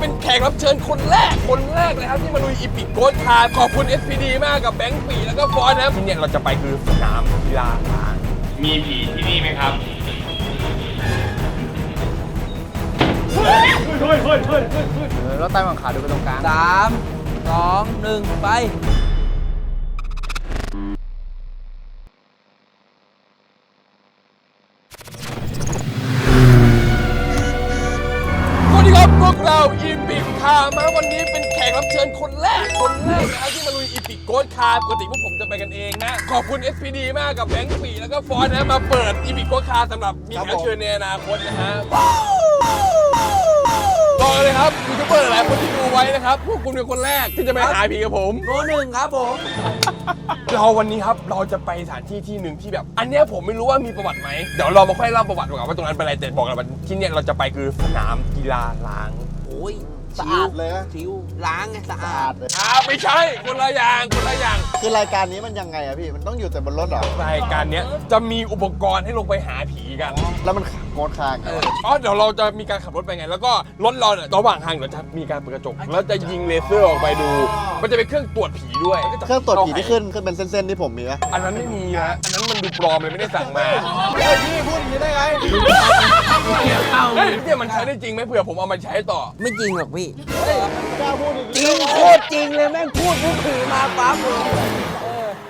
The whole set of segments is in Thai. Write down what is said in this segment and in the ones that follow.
เป็นแขกรับเชิญคนแรก คนแรกเลยครับที่มาลุยอีพิกโกดคาร์ขอบคุณ SPD มากกับแบงค์ปีแล้วก็ฟอนนะครับที่เนี่ยเราจะไปคือสนามกีฬาล้างมีผีที่นี่ไหมครับรถใต้หวังขาดูไปตรงกลางสามสองหนึ่งไป พิกโกดคาร์ปกติพวกผมจะไปกันเองนะ ขอบคุณ SPD มากกับแบงค์ปีแล้วก็ฟอนนะมาเปิดอีพิกโกดคาร์สำหรับมีแขกรับเชิญในอนาคตนะฮะรอเลยครับยูทูบเบอร์หลายคนที่ดูไว้นะครับ พวกคุณเป็นคนแรกที่จะไปหาผีกับผม โนหนึ่งครับผม เราวันนี้ครับเราจะไปสถานที่ที่หนึ่งที่แบบ อันเนี้ยผมไม่รู้ว่ามีประวัติไหมเดี๋ยวเรามาค่อยเล่าประวัติดีกว่าว่าตรงนั้นเป็นอะไรแต่บอกกันว่าที่เนี่ยเราจะไปคือสนามกีฬาล้างโอ้ย สะอาดเลยนะชิวล้างไงสะสะอาอาดดเลย อ่าไม่ใช่คนละอย่างคนละอย่าง คือรายการนี้มันยังไงอะพี่ มันต้องอยู่แต่บนรถเหรอ รายการเนี้ยจะมีอุปกรณ์ให้ลงไปหาผีกันแล้วมันโกดคางกันอ๋อเดี๋ยวเราจะมีการขับรถไปไง แล้วก็รถเราเนี่ยระหว่างทางเราจะมีการเปิดกระจก แล้วจะยิงเลเซอร์ออกไปดู มันจะเป็นเครื่องตรวจผีด้วยเครื่องตรวจผีที่ขึ้นขึ้นเป็นเส้นๆที่ผมมีไหมอันนั้นไม่มีนะอันนั้นมันดูปลอมเลยไม่ได้สั่งมาเฮ้ยพี่พูดอย่างนี้ได้ไง เฮ้ยเนี่ยมันใช้ได้จริงไหมเผื่อผมเอามาใช้ต่อ ไม่จริงหรอกพี่กล้าพูดอย่จริงโคตรจริงเลยแม่งพูดพูดผีมาปั๊บเลย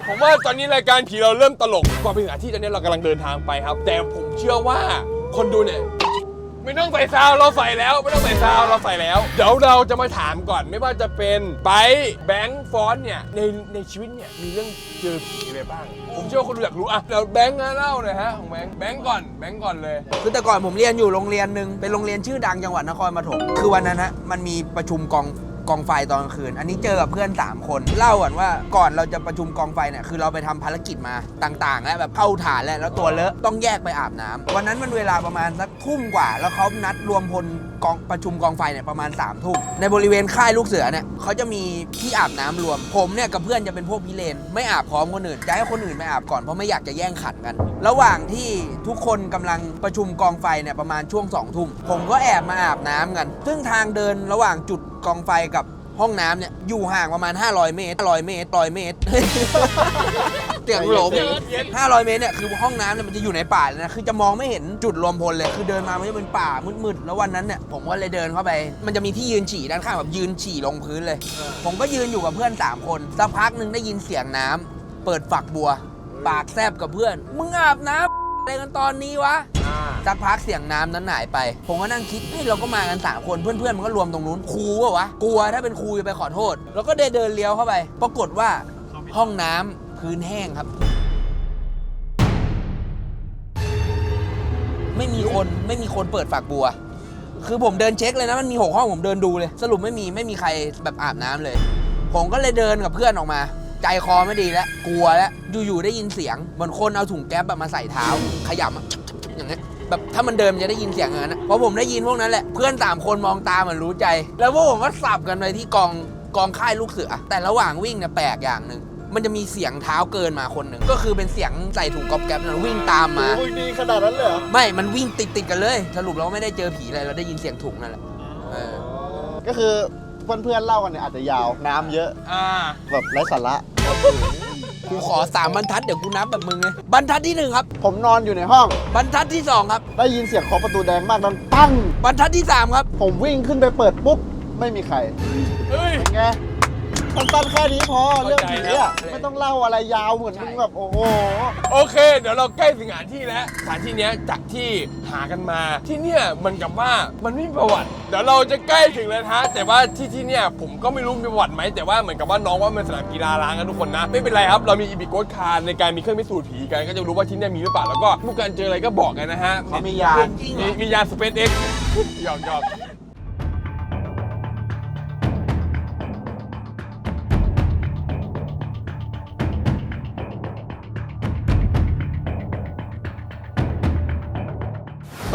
ผมว่าตอนนี้รายการผีเราเริ่มตลกกว่าเป็นสถานที่ตอนนี้เรากำลังเดินทางไปครับ แต่ผมเชื่อว่าคนดูเนี่ย ไม่ต้องใส่ซาวเราใส่แล้วไม่ต้องใส่ซาวเราใส่แล้ว เดี๋ยวเราจะมาถามก่อนไม่ว่าจะเป็นไปแบงค์ฟอนเนี่ยในในชีวิตเนี่ยมีเรื่องเจอผีอะไรบ้าง ผมเชื่อว่าคนดูอยากรู้อะเดี๋ยวแบงค์นะเล่าหน่อยฮะของแบงค์แบงค์ก่อนแบงค์ก่อนเลย คือแต่ก่อนผมเรียนอยู่โรงเรียนหนึ่งเป็นโรงเรียนชื่อดังจังหวัดนครปฐมคือวันนั้นฮะมันมีประชุมกอง กองไฟตอนกลางคืน อันนี้เจอกับเพื่อน 3 คน เล่าก่อนว่าก่อนเราจะประชุมกองไฟเนี่ยคือเราไปทำภารกิจมาต่างๆ แล้วแบบเข้าฐานแล้วแล้วตัวเลอะต้องแยกไปอาบน้ำวันนั้นมันเวลาประมาณสักทุ่มกว่า แล้วเขานัดรวมพลกองประชุมกองไฟเนี่ยประมาณ3ามทุ่มในบริเวณค่ายลูกเสือเนี่ยเขาจะมีที่อาบน้ำรวม ผมเนี่ยกับเพื่อนจะเป็นพวกพิเรนไม่อาบพร้อมคนอื่นจะให้คนอื่นไปอาบก่อนเพราะไม่อยากจะแย่งขันกัน ระหว่างที่ทุกคนกำลังประชุมกองไฟเนี่ยประมาณช่วงสองทุ่มผมก็แอบมาอาบน้ำกัน ซึ่งทางเดินระหว่างจุด กองไฟกับห้องน้ำเนี่ยอยู่ห่างประมาณ 500 เมตร500เมตร100เมตรเสียงหลม500 เมตรเนี่ยคือห้องน้ำเนี่ยมันจะอยู่ในป่าเลยนะคือจะมองไม่เห็นจุดรวมพลเลย คือเดินมามันจะเป็นป่ามืดๆแล้ววันนั้นเนี่ยผมก็เลยเดินเข้าไป มันจะมีที่ยืนฉี่ด้านข้างแบบยืนฉี่ลงพื้นเลย ผมก็ยืนอยู่กับเพื่อน 3 คนสักพักหนึ่งได้ยินเสียงน้ำเปิดฝักบัว ปากแซบกับเพื่อน มึงอาบน้ำ อะไรกันตอนนี้วะสักพักเสียงน้ำนั้นหายไป ผมก็นั่งคิดเฮ้ยเราก็มากันสามคนเพื่อนๆมันก็รวมตรงนู้นครูเปล่าวะกลัวถ้าเป็นครูจะไปขอโทษ แล้วก็ได้เดินเลี้ยวเข้าไป ปรากฏว่าห้องน้ำพื้นแห้งครับ ไม่มีคนไม่มีคนเปิดฝักบัว คือผมเดินเช็คเลยนะมันมีหกห้องผมเดินดูเลย สรุปไม่มีไม่มีใครแบบอาบน้ำเลย ผมก็เลยเดินกับเพื่อนออกมา ใจคอไม่ดีแล้ว กลัวแล้ว อยู่ๆได้ยินเสียงเหมือนคนเอาถุงแก๊ปแบบมาใส่เท้า ขยำอะอย่างเงี้ยแบบถ้ามันเดินมันจะได้ยินเสียงอย่างนั้นนะพอผมได้ยินพวกนั้นแหละ เพื่อนสามคนมองตาเหมือนรู้ใจ แล้วพวกผมก็สับกันไปที่กองกองค่ายลูกเสือ แต่ระหว่างวิ่งเนี่ยแปลกอย่างหนึ่งมันจะมีเสียงเท้าเกินมาคนหนึ่งก็คือเป็นเสียงใส่ถุงก๊อบแก๊ปนั้นวิ่งตามมา โอ้ยดีขนาดนั้นเลยเหรอไม่ มันวิ่งติดติดๆกันเลย สรุปเราไม่ได้เจอผีอะไร เราได้ยินเสียงถุงนั่นแหละเออก็คือ เพื่อนๆเล่ากันเนี่ยอาจจะยาวน้ำเยอะอ่าแบบไร้สาระ กูขอสามบรรทัดเดี๋ยวกูนับแบบมึงเลยบรรทัดที่หนึ่งครับ ผมนอนอยู่ในห้อง บรรทัดที่สองครับ ได้ยินเสียงเคาะประตูแดงมากดังปั้ง บรรทัดที่สามครับ ผมวิ่งขึ้นไปเปิดปุ๊บ ไม่มีใครเฮ้ย เป็นไง สั้นๆแค่นี้พอเรื่องผีเข้าใจครัอะบไม่ต้องเล่าอะไรยาวเหมือนมึงแบบโอ้โห โอเค เดี๋ยวเราใกล้สถานที่แล้วสถานที่เนี้ยจากที่หากันมาที่เนี่ยมันกับว่ามันไม่มีประวัติ เดี๋ยวเราจะใกล้ถึงแล้วนะฮะแต่ว่าที่ที่เนี่ยผมก็ไม่รู้มีประวัติไหมแต่ว่าเหมือนกับว่าน้องว่ามันสนามกีฬาล้างกันทุกคนนะไม่เป็นไรครับเรามีอีบิโกสคาร์ในการมีเครื่องพิสูจน์ผีกันก็จะรู้ว่าที่เนี่ยมีหรือเปล่าแล้วก็ผู้การเจออะไรก็บอกกันนะฮะเขามียาน มีมียานสเปซเอ็กหยอกหยอก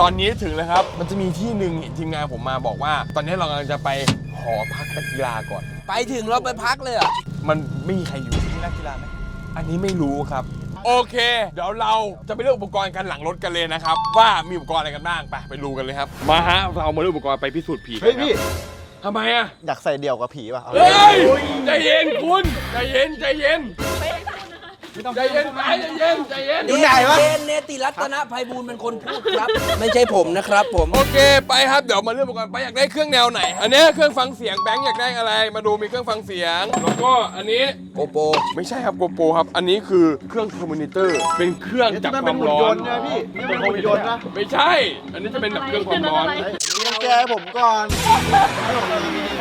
ตอนนี้ถึงแล้วครับ มันจะมีที่หนึ่งเห็นทีมงานผมมาบอกว่า ตอนนี้เรากำลังจะไปหอพักนักกีฬาก่อน ไปถึงเราไปพักเลยเหรอมันไม่มีใครอยู่ที่นักกีฬาไหมอันนี้ไม่รู้ครับ โอเค เดี๋ยวเราจะไปเลือกอุปกรณ์กันหลังรถกันเลยนะครับ ว่ามีอุปกรณ์อะไรกันบ้างไปไปดูกันเลยครับ มาฮะเรามาเลือกอุปกรณ์ไปพิสูจน์ผีกันเฮ้ยครับพี่ทำไมอะอยากใส่เดี่ยวกับผีป่ะเอาเฮ้ยใจเย็นคุณใจเย็นใจเย็น ใจเย็นไปใจเย็นใจเย็น อยู่ไหนวะเนติรัตนภัยบูลย์เป็นคนพูดครับ ไม่ใช่ผมนะครับผม โอเคไปครับเดี๋ยวมาเลือกอุปกรณ์ไปอยากได้เครื่องแนวไหน อันนี้เครื่องฟังเสียงแบงค์อยากได้อะไร มาดูมีเครื่องฟังเสียง แล้วก็อันนี้โกโปไม่ใช่ครับโกโปรครับ อันนี้คือเครื่องเทอร์มินเตอร์เป็นเครื่องจับนั่นคเป็วานมหุ่นร้ยอนต์นะพี่นี่เป็นหุ่นยนต์นะไม่ใช่ อันนี้จะเป็นแบบเครื่องความร้อนเฮ้ยนี่แกให้ผมก่อน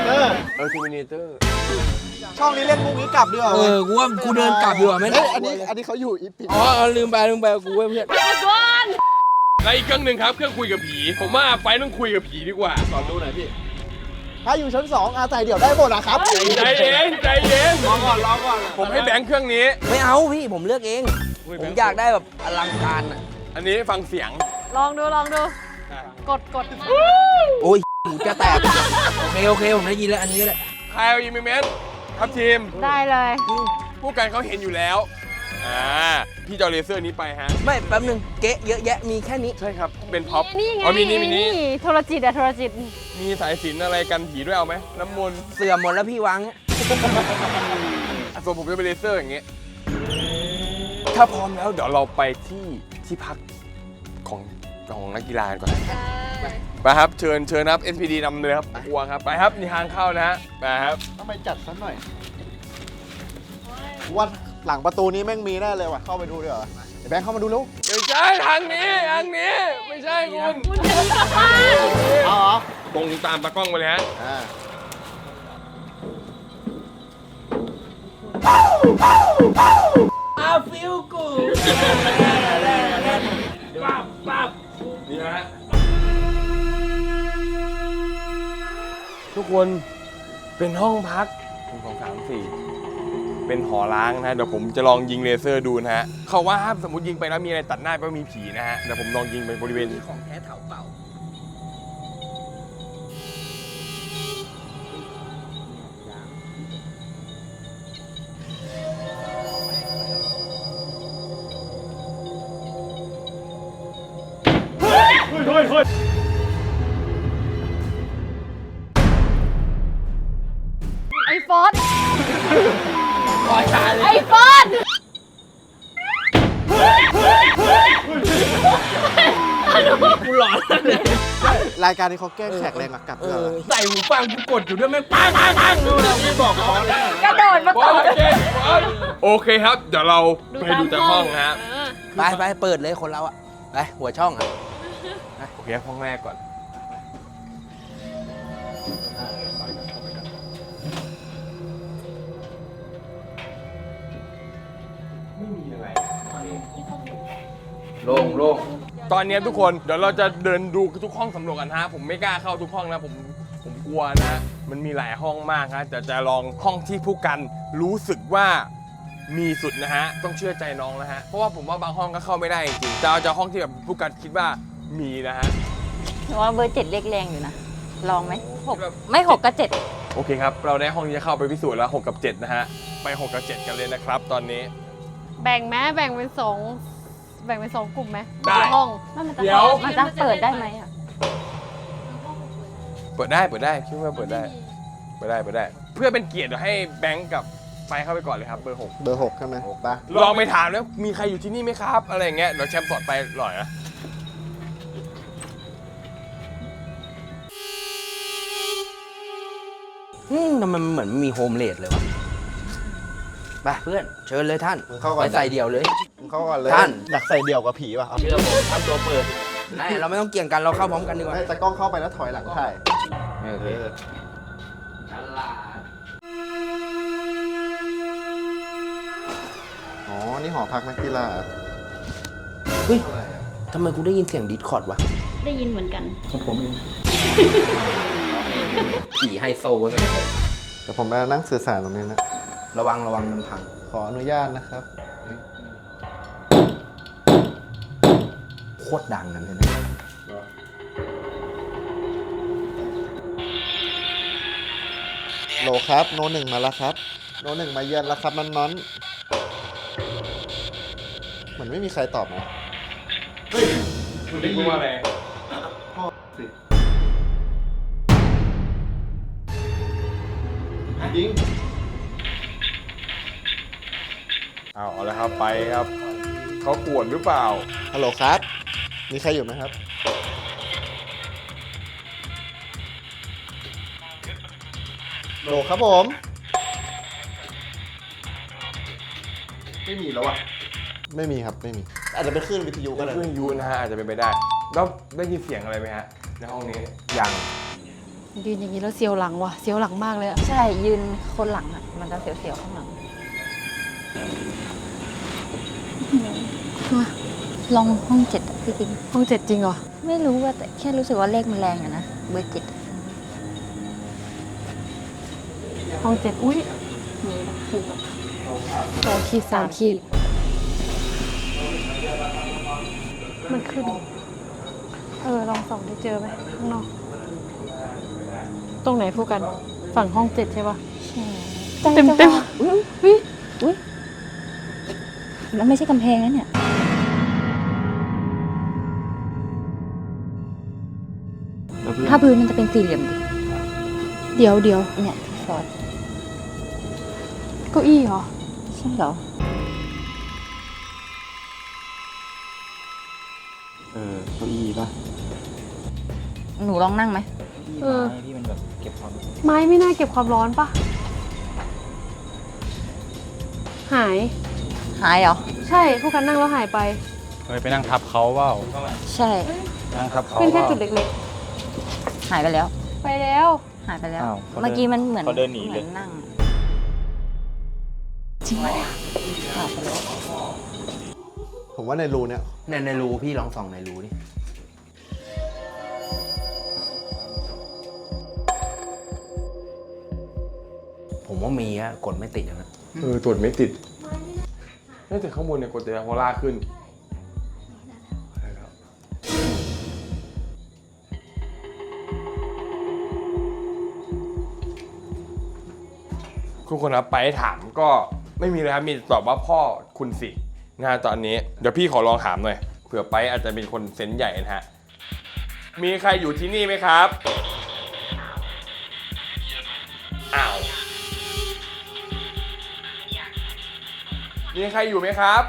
เออเออเทอร์มินเตอร์ ช่องนี้เล่นมุกนี้กลับดีกว่าเออกูว่ากูเดินกลับดีกว่าไหมเฮ้ยอันนี้อันนี้เขาอยู่อีพิอ๋อเอาลืมไปลืมไปกูเว้ยเพื่อนและอีกเครื่องหนึ่งครับเครื่องคุยกับผี ผมว่าไปต้องคุยกับผีดีกว่าสอนดูหน่อยพี่ถ้าอยู่ชั้นสองอาศัยเดี่ยวได้หมดนะครับใจเย็นใจเย็นรอก่อนรอก่อนผมให้แบงค์เครื่องนี้ ไม่เอาพี่ผมเลือกเองผมอยากได้แบบอลังการอะ อันนี้ฟังเสียงลองดูลองดู กดกดโอ้ยหูจะแตก โอเคโอเคผมได้ยินแล้วอันนี้ก็ได้ใครเอาอีเมลค รับทีมได้เลย ผู้กันเขาเห็นอยู่แล้วอ่าพี่จะเอาเลเซอร์นี้ไปฮะ ไม่แป๊บนึงเก๊ะเยอะแยะมีแค่นี้ ใช่ครับเป็นพ็อปนี่ไงอ๋อมีนี่มีนี่โทรจิตอะโทรจิต มีสายสิญจนอะไรกันผีด้วยเอาไหมน้ำมนต์เสื่อมหมดแล้วพี่วางเนี่ยอะส่วนผมจะเป็นเลเซอร์อย่างเงี้ยถ้าพร้อมแล้วเดี๋ยวเราไปที่ที่พักของของนักกีฬากันก่อนไปครับเชิญเชิญครับ SPD นำเลยครับกลัวครับไปครับนี่ทางเข้านะฮะไปครับ ต้องไปจัดซะหน่อยว่าหลังประตูนี้แม่งมีแน่เลยว่ะ เข้าไปดูดีกว่าเดี๋ยวแบงค์เข้ามาดูลูกไม่ใช่ทางนี้ทางนี้ ไม่ใช่คุณเอาเหรอตรงตามตากล้องไปเลยฮะอ่าอาฟิลกูนี่ฮะทุกคน เป็นห้องพักหนึ่งสองสามสี่เป็นหอล้างนะเดี๋ยวผมจะลองยิงเลเซอร์ดูนะฮะเขาว่าห้ามสมมติยิงไปแล้วมีอะไรตัดหน้าไปว่ามีผีนะฮะเดี๋ยวผมลองยิงไปบริเวณของแท้เถาเป่า การนี้เขาแกล้งแขกแรงอะกลับเอด้วยอเหรอใส่หูฟังกูกดอยู่ด้วยแม่งปังปังปังไม่บอกขอเลยกระโดดมาโอตบเคโอเคครับ เดี๋ยวเราไปดูจากห้องนะฮะเออไปไปเปิดเลยคนเราอะไปหัวช่องอะโอเคห้องแรกก่อน ไม่มีอะไรโล่งโล่ง ตอนนี้ทุกคนเดี๋ยวเราจะเดินดูทุกห้องสำรวจกันฮะ ผมไม่กล้าเข้าทุกห้องนะ ผมผมกลัวนะ มันมีหลายห้องมากฮะแต่จะลองห้องที่ผู้กันรู้สึกว่ามีสุดนะฮะ ต้องเชื่อใจน้องนะฮะ เพราะว่าผมว่าบางห้องก็เข้าไม่ได้จริงๆจะเอาจะห้องที่แบบผู้กันคิดว่ามีนะฮะ หนูว่าเบอร์เจ็ดเล็กแรงอยู่นะ ลองไหมหกไม่หกก็เจ็ดโอเคครับ เราได้ห้องที่จะเข้าไปพิสูจน์แล้ว 6 กับ 7 นะฮะ ไป 6 กับ 7 กันเลยนะครับ ตอนนี้ แบ่งไหมแบ่งเป็นสอง แบ่งเป็นสองกลุ่มไหมได้ ห้อง มันจะเดี๋ยว มันจะเปิดได้ไหมอะเปิดได้เปิดได้คิดว่าเปิดได้เปิดได้เปิดได้ เพื่อเป็นเกียรติเดี๋ยวให้แบงก์กับไปเข้าไปก่อนเลยครับเบอร์เบอร์หกใช่ไหมไป6ลองไปถามแล้วมีใครอยู่ที่นี่ไหมครับ อะไรอย่างเงี้ยเดี๋ยวแชมป์สอดไปหน่อยนะอืมทำไมมันเหมือนมีโฮมเลดเลยวะ ไปเพื่อนเชิญเลยท่านมึงเข้าก่อน ไปใส่เดี่ยวเลย มึงเข้าก่อนเลยท่าน อยากใส่เดี่ยวกับผีป่ะเอาเชื่อผมทำตัวเปิดไม่เราไม่ต้องเกี่ยงกันเราเข้าพร้อมกันดีกว่าให้ตากล้องเข้าไปแล้วถอยหลังถ่ายโอเคเออฉลาดอ๋อ นี่หอพักนักกีฬาเฮ้ยทำไมกูได้ยินเสียงดิสคอร์ดวะได้ยินเหมือนกัน ผีไฮโซวะเดี๋ยวผมมานั่งสื่อสารตรงนี้นะ ระวังระวังมันพัง ขออนุญาตนะครับ โคตรดังนั่นเลยนะโหลครับ โนหนึ่งมาแล้วครับ โนหนึ่งมาเยือนแล้วครับนอนนอนเหมือนไม่มีใครตอบนะคุณได้ยินว่าอะไร ไปครับเขากวนหรือเปล่าฮัลโหลครับ มีใครอยู่ไหมครับ โหลครับผม ไม่มีแล้วอะไม่มีครับไม่มี อาจจะเป็นคลื่นวิทยุก็ได้ เครื่องยูนะฮะอาจจะเป็นไปได้ แล้วได้ยินเสียงอะไรไหมฮะในห้องนี้ยังยืนอย่างนี้แล้วเสียวหลังว่ะเสียวหลังมากเลยอะใช่ยืนคนหลังอะ มันจะเสียวๆข้างหลัง มาลองห้องเจ็ดอะพี่ติ๊กห้องเจ็ดจริงเหรอ ไม่รู้ว่าแต่แค่รู้สึกว่าเลขมันแรงอะนะเบอร์เจ็ดอะห้องเจ็ดอุ้ยมีแบบคือแบบสองขีดสามขีดมันขึ้น เออ ลองส่องได้เจอไหมข้างนอก ตรงไหนพูดกัน ฝั่งห้องเจ็ดใช่ปะใช่เต็มเต็มอุ้ยอุ้ยอุ้ยแล้วไม่ใช่กำแพงนะเนี่ย ถ้าพื้นมันจะเป็นสี่เหลี่ยมดิเดี๋ยวเดี๋ยวเนี่ยที่ซอสเก้าอี้เหรอ ใช่เหรอ เออเก้าอี้ป่ะหนูลองนั่งไหมเออไม้ที่มันแบบเก็บความไม้ไม่น่าเก็บความร้อนปะหาย หายเหรอ ใช่พวกกันนั่งแล้วหายไป เฮ้ยไปนั่งทับเขาเปล่าใช่ นั่งทับเขาเป็นแค่ปล่าจุดเล็ก หายไปแล้วๆไปแล้ว หายไปแล้ว อ้าวเขาเดินเมื่อกี้มันเหมือนเขาเดินหนีเลย มือนั่งจริงไหมหายไปแล้วผมว่าในรูเนี่ยในในรูพี่ลองส่องในรูดิผมว่ามีอะกดไม่ติดอะนะ เออตรวจไม่ติดน่าจะข้างบนเนี่ยกดแต่พอลากขึ้น คุณคนครับไปถามก็ไม่มีเลยครับมีแต่ตอบว่าพ่อคุณสินะฮะตอนนี้เดี๋ยวพี่ขอลองถามหน่อยเผื่อไปอาจจะเป็นคนเซนส์ใหญ่นะฮะมีใครอยู่ที่นี่ไหมครับอ้าวมีใครอยู่ไหมครับ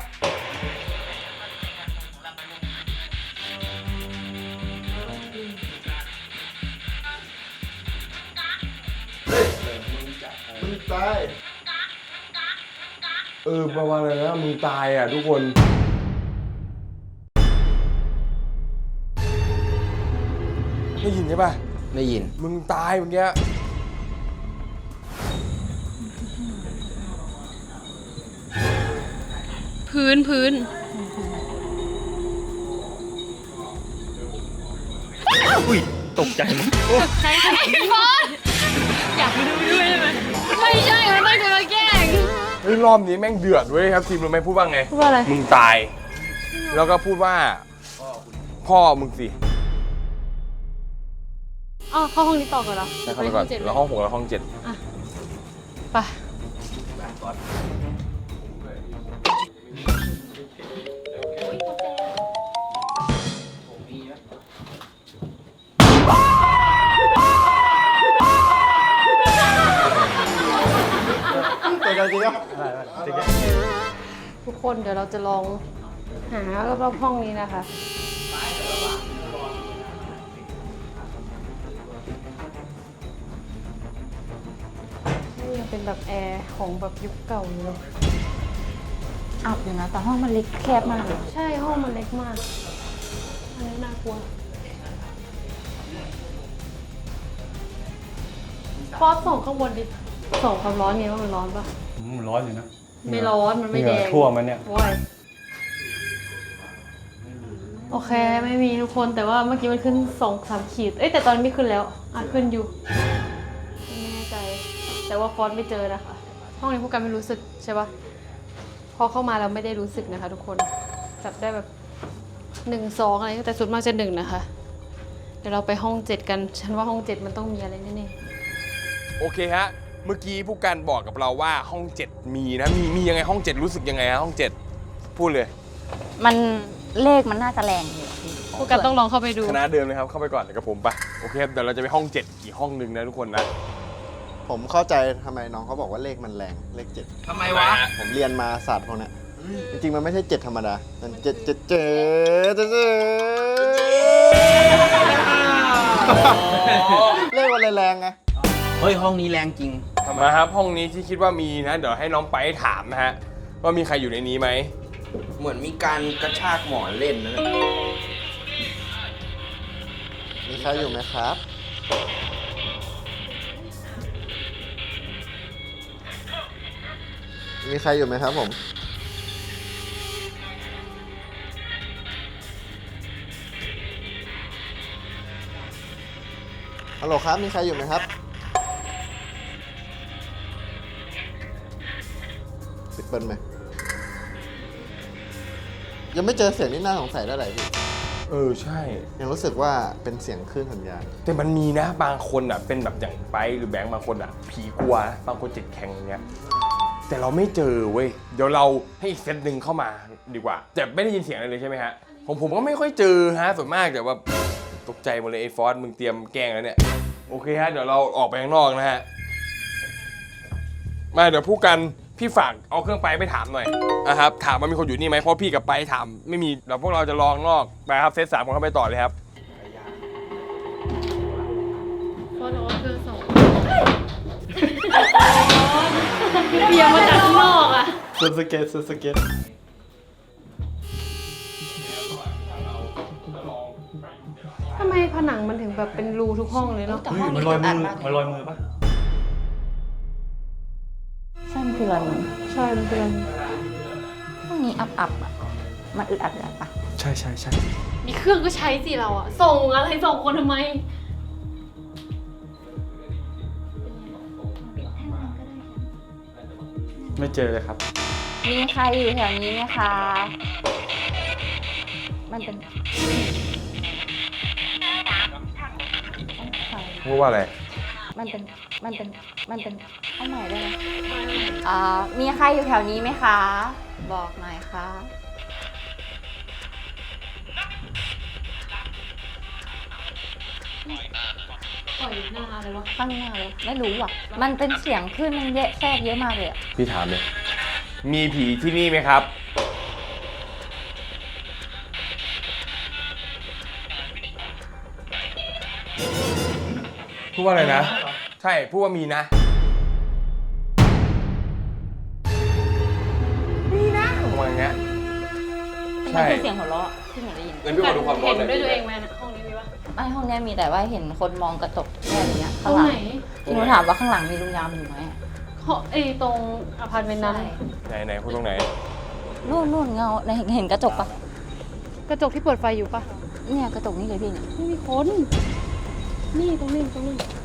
เออประมาณนั้นนะมึงตายอะทุกคนได้ยินใช่ป่ะได้ยิน มึงตายเมื่อกี้พื้นพื้น อุ้ย ตกใจหมดใช่ค่ะพี่บอสอยากไปดูด้วยได้ไหมไม่ใช่ มันตั้งใจมาแกล้ง เฮ้ยรอบนี้แม่งเดือดเว้ยครับทีมรู้ไหมพูดว่าไง พูดว่าอะไร มึงตาย แล้วก็พูดว่า พ่อมึงสิอ๋อเข้าห้องนี้ต่อก่อนเหรอใช่เข้าไปก่อนเจ็ดแล้วห้องหกแล้วห้องเจ็ด ไปตัว กันจริงครับทุกคนเดี๋ยวเราจะลองหารอบๆห้องนี้นะคะ นี่ยังเป็นแบบแอร์ของแบบยุคเก่าอยู่เลยอับอยู่นะแต่ห้องมันเล็กแคบมากเลยใช่ห้องมันเล็กมาก อันนี้น่ากลัวฟอสส่องข้างบนดิ ส่องความร้อนไงว่ามันร้อนปะมันร้อนอยู่นะไม่ร้อนมันไม่แดเหงื่งอท่วมมันเนี่ยโอ้ยโอเคไม่มีทุกคนแต่ว่าเมื่อกี้มันขึ้นสองสามขีด เอ้ยแต่ตอนนี้ไม่ขึ้นแล้วอะขึ้นอยู่ไม่แน่ใจ แต่ว่าฟอนต์ไม่เจอนะคะ ห้องนี้พวกกันไม่รู้สึกใช่ปะพอเข้ามาเราไม่ได้รู้สึกนะคะ ทุกคนจับได้แบบหนึ่งสองอะไรแต่สุดมากจะหนึ่งนะคะ เดี๋ยวเราไปห้องเจ็ดกัน ฉันว่าห้องเจ็ดมันต้องมีอะไรแน่โอเคฮะ เมื่อกี้ผู้การบอกกับเราว่าห้องเจ็ดมีนะ มีมียังไงห้องเจ็ดรู้สึกยังไงฮะห้องเจ็ดพูดเลย มันเลขมันน่าจะแรงอยู่อะพี่ๆพวกกันต้องลองเข้าไปดู คณะเดิมเลยครับเข้าไปก่อนเดี๋ยวกับผมไปะโอเคครับเดี๋ยวเราจะไปห้องเจ็ดอีกห้องหนึ่งนะทุกคนนะผมเข้าใจทำไมน้องเขาบอกว่าเลขมันแรงเลขเจ็ดทำไมวะ ผมเรียนมาศาสตร์พวกเนี้ยจริงๆมันไม่ใช่เจ็ดธรรมดา มันเจ็ดเจ็ดเจ็ดเจ็ดเจ็ดเลขมันเลยแรงไง เฮ้ยห้องนี้แรงจริง มาครับห้องนี้ที่คิดว่ามีนะเดี๋ยวให้น้องไปถามนะฮะว่ามีใครอยู่ในนี้ไหมเหมือนมีการกระชากหมอนเล่นนะเนี่ยมีใครอยู่ไหมครับ มีใครอยู่ไหมครับผม ฮัลโหลครับ มีใครอยู่ไหมครับ เปิดไหม ยังไม่เจอเสียงที่น่าสงสัยเท่าไหร่พี่ เออใช่ ยังรู้สึกว่าเป็นเสียงคลื่นสัญญาณ แต่มันมีนะบางคนอะเป็นแบบอย่างไปหรือแบงค์บางคนอะ ผีกลัวนะบางคนจิตแข็งอย่างเงี้ยแต่เราไม่เจอเว้ยเดี๋ยวเราให้อีกเซตหนึ่งเข้ามาดีกว่า แต่ไม่ได้ยินเสียงอะไรเลยใช่ไหมฮะผมผมก็ไม่ค่อยเจอฮะส่วนมากแต่ว่าตกใจหมดเลยไอ้ฟอสมึงเตรียมแกล้งแล้วเนี่ยโอเคฮะเดี๋ยวเราออกไปข้างนอกนะฮะมาเดี๋ยวผู้กัน พี่ฝากเอาเครื่องไปไปถามหน่อยนะครับถามว่ามีคนอยู่นี่ไหมเพราะพี่กับไปถามไม่มีเดี๋ยวพวกเราจะลองนอกไปครับเซตสามคนเข้าไปต่อเลยครับฟอนต์บอกว่าเครื่องส่งเบียร์มาจากข้างนอกอะเซิร์ฟสเก็ตเซิร์ฟสเก็ตทำไมผนังมันถึงแบบเป็นรูทุกห้องเลยเนาะ แต่เฮ้ยห้องมันนี้ลอยมือัอดมากมันลอยมือปะ คืออะไรมันใช่มันเป็นอะไรห้องนี้อับอับๆอะมันอึดอัดอึดอัดปะใช่ใช่ใช่มีเครื่องก็ใช้สิเราอะส่งอะไรส่งคนทำไม ไม่เจอเลยครับ มีใครอยู่แถวนี้ไหมคะ มันเป็น พูดว่าอะไร มันเป็น มันเป็น มันเป็นเอาใหม่ได้ไหมอ่ามีใครอยู่แถวนี้ไหมคะ บอกหน่อยค่ะ ปล่อยหน้าเลยวะข้างหน้าเลยไม่รู้อะ มันเป็นเสียงขึ้นมันเยอะแทรกเยอะมากเลยอะพี่ถามเลย มีผีที่นี่ไหมครับ พูดว่าอะไรนะใช่พูดว่ามีนะ มีนะประมาณเงี้ยมันใช่คือเสียงหัวเราะที่หนูได้ยินงั้นพี่ขอดูความร้อเห็นนหน่อยด้วยตัวเองไหมนะห้องนี้มีปะไอห้องเนี้ยมีแต่ว่าเห็นคนมองกระจกแค่นี้ตรข้างงหลังไหนที่หนูถามว่าข้างหลังมีลุงยามอยู่ไหมอะห้องไอ้ตรงอพาร์ตเมนต์นั้น ไหนไหนพูดตรงไหน นู่นนู่นเงาในเห็นกระจกปะกระจกที่เปิดไฟอยู่ปะเนี่ยกระจกนี่เลยพี่เนี่ยไม่มีคน นี่ตรงนี้ตรงนี้ข้างซ้ายน่ะ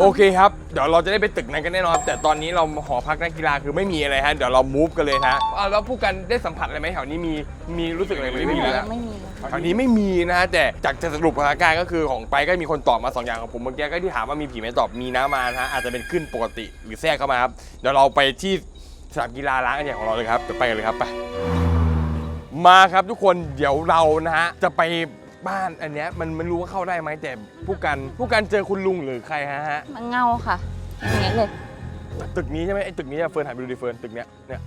โอเคครับ เดี๋ยวเราจะได้ไปตึกนั้นกันแน่นอน แต่ตอนนี้เราหอพักนักกีฬาคือไม่มีอะไรฮะ เดี๋ยวเรามูฟกันเลยฮะอ่าแล้วผู้กันได้สัมผัสอะไรไหมแถวนี้มี มีรู้สึกอะไรไหมไม่มียัแล้วงไม่มีเลยแถวนี้ไม่มีนะฮะแต่จากจะสรุปสถานการณ์ก็คือของไปก็มีคนตอบมาสองอย่างของผมเมื่อกี้ก็ที่ถามว่ามีผีไหมตอบมีนะมานะฮะอาจจะเป็นขึ้นปกติหรือแทรกเข้ามาครับเดี๋ยวเราไปที่สนามกีฬาล้างอันใหญ่ของเราเลยครับเดี๋ยวไปกันเลยครับไปมาครับทุกคนเดี๋ยวเรานะฮะจะไป บ้านอันเนี้ยมันไม่รู้ว่าเข้าได้ไหมแต่ผู้กันผู้กันเจอคุณลุงหรือใครฮะฮะมันเงาค่ะอย่างเงี้ยเลยตึกนี้ใช่ไหมไอ้ตึกนี้อะเฟิร์นหันไปดูดิเฟิร์นตึกเนี้ยเนี่ย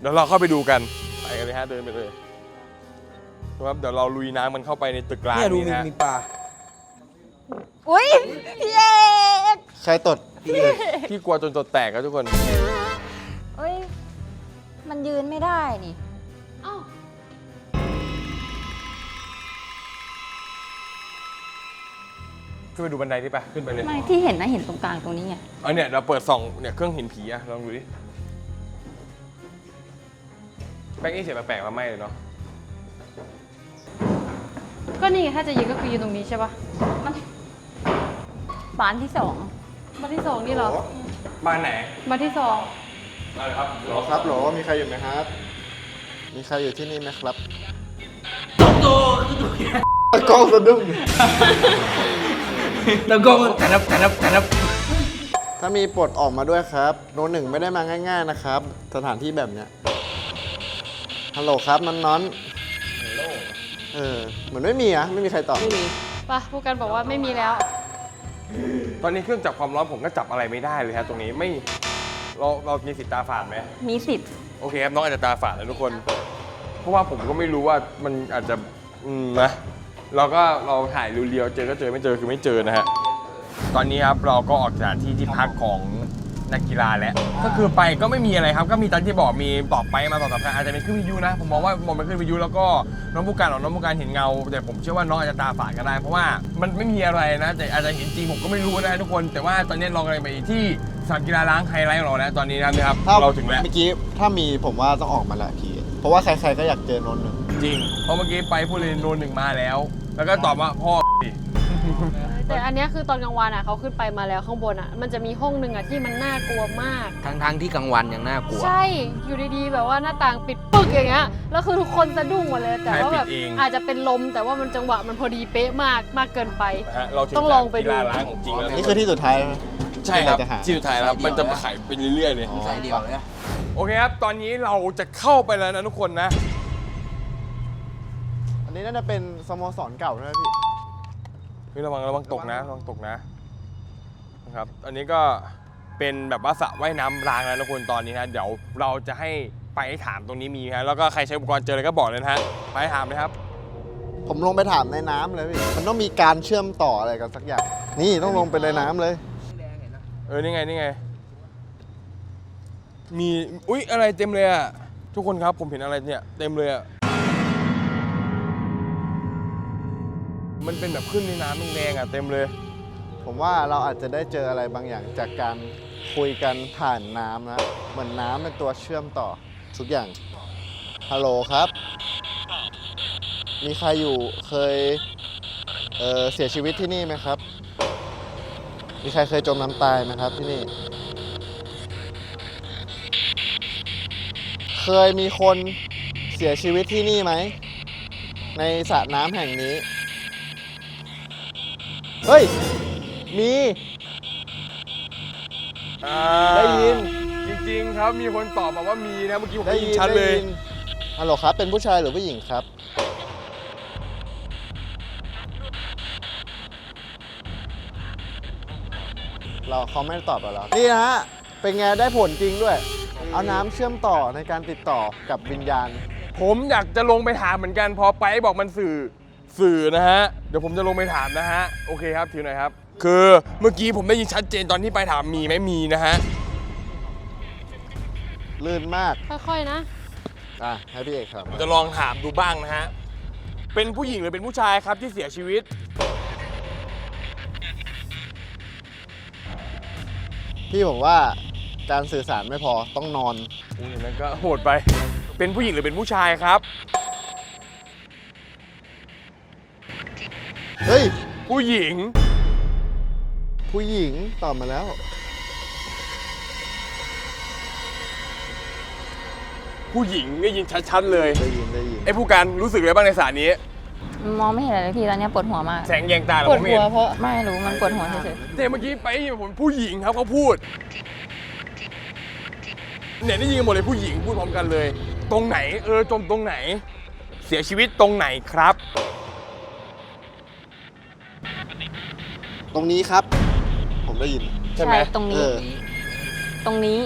เดี๋ยวเราเข้าไปดูกันไปกันเลยฮะเดินไปเลยครับเดี๋ยวเราลุยน้ำมันเข้าไปในตึกร้างเนี่ยดูนี้มีนะมีปลาอุ้ยพี่เอกใครตดพี่กลัวจนตัวแตกครับทุกคนเอ้ยมันยืนไม่ได้นี่ อ้าว ขึ้นไปดูบันไดที่ปะขึ้นไปเลยไม่ที่เห็นนะเห็นตรงกลางตรงนี้ไงเอาเนี่ยเราเปิดส่องเนี่ยเครื่องเห็นผีอะลองดูดิแป้งนี่เสียงแปลกๆมาไหมเลยเนาะก็นี่ไงถ้าจะยืนก็คือยืนตรงนี้ใช่ปะบานที่สองบ้านที่สองนี่เหรอบ้านไหนบ้านที่สองมาเลยครับโหลครับโหลมีใครอยู่ไหมครับ มีใครอยู่ที่นี่ไหมครับตะกล้องสะดุ้ง แล้วก็แต่นับแต่นับแต่นับถ้ามีปลดออกมาด้วยครับ โนหนึ่งไม่ได้มาง่าย ๆนะครับ สถานที่แบบเนี้ยฮัลโหลครับนอนนอนเออเหมือนไม่มีอะไม่มีใครตอบปะผู้กันบอกว่าไม่มีแล้ว ตอนนี้เครื่องจับความร้อนผมก็จับอะไรไม่ได้เลยครับตรงนี้ไม่เราเรามีสิทธิ์ตาฝาดไหมมีสิทธิ์โอเคครับน้องอาจจะตาฝาดนะทุกคน เพราะว่าผมก็ไม่รู้ว่ามันอาจจะอืมนะ เราก็เราถ่ายเรียวๆเจอก็เจอไม่เจอคือไม่เจอนะฮะตอนนี้ครับเราก็ออกจากที่ที่พักของนักกีฬาแล้ว ก็คือไปก็ไม่มีอะไรครับ ก็มีตอนที่บอกมีตอบไปมาตอบกลับกันอาจจะเป็นขึ้นวิทยุนะ ผมมองว่ามองเป็นขึ้นวิทยุแล้วก็น้องผู้การของน้องผู้การเห็นเงา แต่ผมเชื่อว่าน้องอาจจะตาฝาดก็ได้ เพราะว่ามันไม่มีอะไรนะ แต่อาจจะเห็นจริงผมก็ไม่รู้นะทุกคน แต่ว่าตอนนี้เรากำลังไปที่สนามกีฬาล้างไฮไลท์ของเราแล้วตอนนี้นะครับถ้าเราถึงแล้ว เมื่อกี้ถ้ามีผมว่าต้องออกมาและพี่ เพราะว่าใครๆก็อยากเจอโนนหนึ่งจริง เพราะเมื่อกี้ไปพูดเลยโนนหนึ่งมาแล้ว แล้วก็ตอบว่าพ่อดิแต่อันเนี้ยคือตอนกลางวันอะเขาขึ้นไปมาแล้วข้างบนอะ มันจะมีห้องหนึ่งอะที่มันน่ากลัวมาก ทั้งทั้งๆที่กลางวันยังน่ากลัว ใช่ อยู่ดีๆ แบบว่าหน้าต่างปิดปึกอย่างเงี้ย แล้วคือทุกคนสะดุ้งหมดเลย แต่ว่าแบบอาจจะเป็นลมแต่ว่ามันจังหวะมันพอดีเป๊ะมากมากเกินไปนะฮะเราถึงต้องลองไปดู กีฬาล้างของจริงแล้วนี่คือที่สุดท้ายแล้วไหมใช่ครับที่เาจะหา ที่สุดท้ายแล้วมันจะขายไปเรื่อยๆเลยอ๋อใส่เดียวเลยโอเคครับ ตอนนี้เราจะเข้าไปแล้วนะทุกคนนะอั นนี้น่าจะเป็นสโมสรเก่าใช่ไหมพี่ เฮ้ยระวังระวังตกนะระวังตกนะนะครับ อันนี้ก็เป็นแบบว่าสระว่ายน้ำรางแล้วนะทุกคนตอนนี้นะเดี๋ยวเราจะให้ไปถามตรงนี้มีฮะแล้วก็ใครใช้อุปกรณ์เจออะไรก็บอกเลยนะฮะไปถามเลยครับ ผมลงไปถามในน้ำเลยพี่ มันต้องมีการเชื่อมต่ออะไรกันสักอย่าง นี่ต้องลงไปในน้ำเลย เออ นี่ไง นี่ไง มี อุ๊ย อะไรเต็มเลยอะทุกคนครับ ผมเห็นอะไรเนี่ย เต็มเลยอะ มันเป็นแบบขึ้นในน้ำแดงๆอะเต็มเลย ผมว่าเราอาจจะได้เจออะไรบางอย่างจากการคุยกันผ่านน้ำนะ เหมือนน้ำเป็นตัวเชื่อมต่อทุกอย่าง ฮัลโหลครับ มีใครอยู่เคยเอ่อเสียชีวิตที่นี่ไหมครับ มีใครเคยจมน้ำตายไหมครับที่นี่ เคยมีคนเสียชีวิตที่นี่ไหม ในสระน้ำแห่งนี้ เฮ้ย มีได้ยิน จริงๆครับมีคนตอบมาว่ามีนะเมื่อกี้ผมได้ได้ยิยินนชัดเลยได้นฮัลโหลครับ เป็นผู้ชายหรือผู้หญิงครับ เราเขาไม่ตอบเราแล้วนี่นะฮะ เป็นไงได้ผลจริงด้วย เอาน้ำเชื่อมต่อในการติดต่อกับวิญญาณ ผมอยากจะลงไปถามเหมือนกันพอไปบอกมันสื่อ สื่อนะฮะ เดี๋ยวผมจะลงไปถามนะฮะ โอเคครับถือหน่อยครับ คือเมื่อกี้ผมได้ยินชัดเจนตอนที่ไปถามมีไหมมีนะฮะ ลื่นมาก ค่อยๆนะ อะ ให้พี่เอกครับ ผมจะลองถามดูบ้างนะฮะ เป็นผู้หญิงหรือเป็นผู้ชายครับที่เสียชีวิต พี่ผมว่าการสื่อสารไม่พอต้องนอน อุ้ยอย่างนั้นก็โหดไป เป็นผู้หญิงหรือเป็นผู้ชายครับ เฮ้ย ผู้หญิง ผู้หญิงตอบมาแล้ว ผู้หญิงได้ยินชัดๆเลยได้ยินได้ยินไอ้ผู้การรู้สึกอะไรบ้างในสารนี้ มองไม่เห็นอะไรเลยพี่ตอนเนี้ยปวดหัวมาก แสงแยงตาเราปวดไม่หัเห็วนเพราะไม่รู้มันปวดหัวเฉยแต่เมื่อกี้ไปผมผู้หญิงครับเขาพูดเนี่ยได้ยินหมดเลยผู้หญิงพูดพร้อมกันเลย ตรงไหนเออจมตรงไหน เสียชีวิตตรงไหนครับ ตรงนี้ครับ ผมได้ยินๆใช่ไหมตรงเอนี้ อ ตรงนี้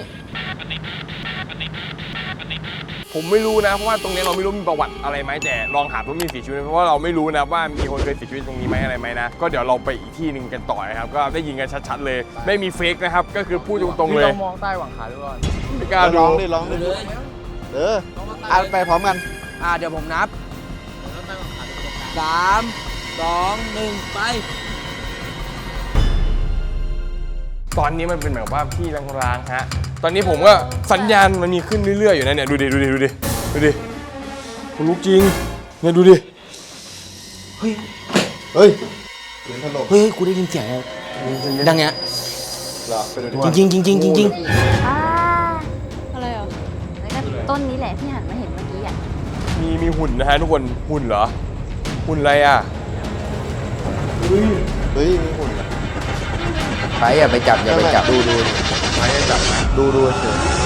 ผมไม่รู้นะเพราะว่าตรงนี้เราไม่รู้มีประวัติอะไรไหมแต่ลองถามผู้มีเสียชีวิตเพราะว่าเราไม่รู้นะว่ามีคนเคยเสียชีวิตตรงนี้ไหมอะไรไหมนะก็เดี๋ยวเราไปอีกที่หนึ่งกันต่อนะครับก็ได้ยินกันชัดๆเลย ไม่มีเฟกนะครับก็คือพูดตรงๆเลยเรามองใต้หวังขาด้วยก่อนไม่กล้าร้ดูองดิร้องดิเอออ่านไปพร้อมกัน อ่าเดี๋ยวผมนับสามสองหนึ่งไป ตอนนี้มันเป็นแบบว่าพี่ลางๆฮะ ตอนนี้ผมก็สัญญาณมันมีขึ้นเรื่อยๆอยู่นะเนี่ยดูดิดูดิดูดิดูดิคนลุกจริงเนี่ยดูดิ เฮ้ยเสียงถล่มเฮ้ย กูได้ยินเสียงดังเนี้ยเหรอเป็นจริงจริงจริงจริงจริงอ่าอะไรอะแล้วก็ต้นนี้แหละที่หันมาเห็นเมื่อกี้อะ มีมีหุ่นนะฮะทุกคนหุ่นเหรอ หุ่นอะไรอะ เฮ้ยมีหุ่นเหรอ ไปอย่าไปจับอย่าไปจับดูดูไม่ได้จับนะดูดูเฉย